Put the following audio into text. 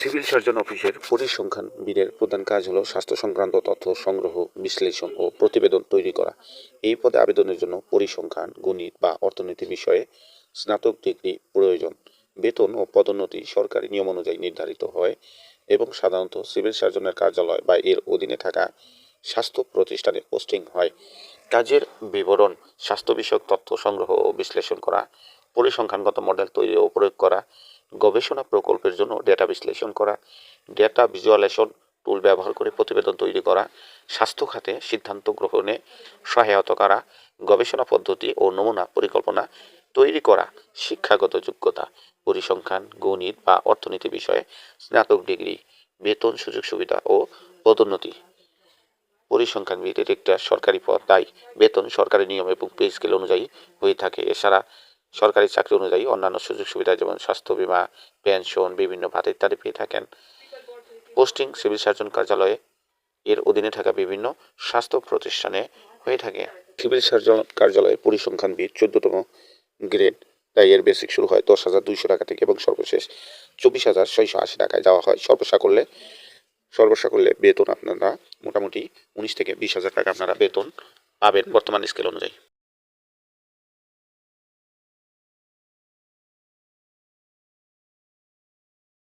Civil surgeon অফিসের পরিসংখ্যান বিদের প্রধান কাজ হলো স্বাস্থ্য সংক্রান্ত তথ্য সংগ্রহ, বিশ্লেষণ ও প্রতিবেদন তৈরি করা। এই পদে আবেদনের জন্য পরিসংখ্যান, গণিত বা অর্থনীতি বিষয়ে স্নাতক ডিগ্রি প্রয়োজন। বেতন ও পদোন্নতি সরকারি নিয়ম অনুযায়ী নির্ধারিত হয় এবং সাধারণত সিভিল সার্জনের কার্যালয় বা এর অধীনে থাকা স্বাস্থ্য প্রতিষ্ঠানে পোস্টিং হয়। কাজের বিবরণ, স্বাস্থ্য বিষয়ক তথ্য সংগ্রহ ও বিশ্লেষণ করা, পরিসংখ্যানগত মডেল তৈরি ও প্রয়োগ করা গবেষণা প্রকল্পের জন্য ডেটা বিশ্লেষণ করা ডেটা ভিজুয়ালাইজেশন টুল ব্যবহার করে প্রতিবেদন তৈরি করা, স্বাস্থ্য খাতে সিদ্ধান্ত গ্রহণে সহায়তা করা, গবেষণা পদ্ধতি ও নমুনা পরিকল্পনা তৈরি করা, শিক্ষাগত যোগ্যতা, পরিসংখ্যান, গণিত বা অর্থনীতি বিষয়ে স্নাতক ডিগ্রি, বেতন সুযোগ সুবিধা ও পদোন্নতি। পরিসংখ্যানবিদের একটা সরকারি পদ, তাই বেতন সরকারি নিয়ম এবং পে স্কেল অনুযায়ী হয়ে থাকে। এছাড়া সরকারি চাকরি অনুযায়ী অন্যান্য সুযোগ সুবিধা যেমন স্বাস্থ্য বীমা, পেনশন, বিভিন্ন ভাতা ইত্যাদি পেয়ে থাকেন। পোস্টিং সিভিল সার্জন কার্যালয়ে এর অধীনে থাকা বিভিন্ন স্বাস্থ্য প্রতিষ্ঠানে হয়ে থাকে। সিভিল সার্জন কার্যালয়ে পরিসংখ্যানবিদ চোদ্দতম গ্রেড, তাই এর বেসিক শুরু হয় দশ হাজার দুইশো টাকা থেকে এবং সর্বশেষ চব্বিশ হাজার ছয়শো আশি টাকায় যাওয়া হয়। সর্বসাকল্যে সর্বসাকল্যে বেতন আপনারা মোটামুটি উনিশ থেকে বিশ হাজার টাকা আপনারা বেতন পাবেন বর্তমান স্কেল অনুযায়ী।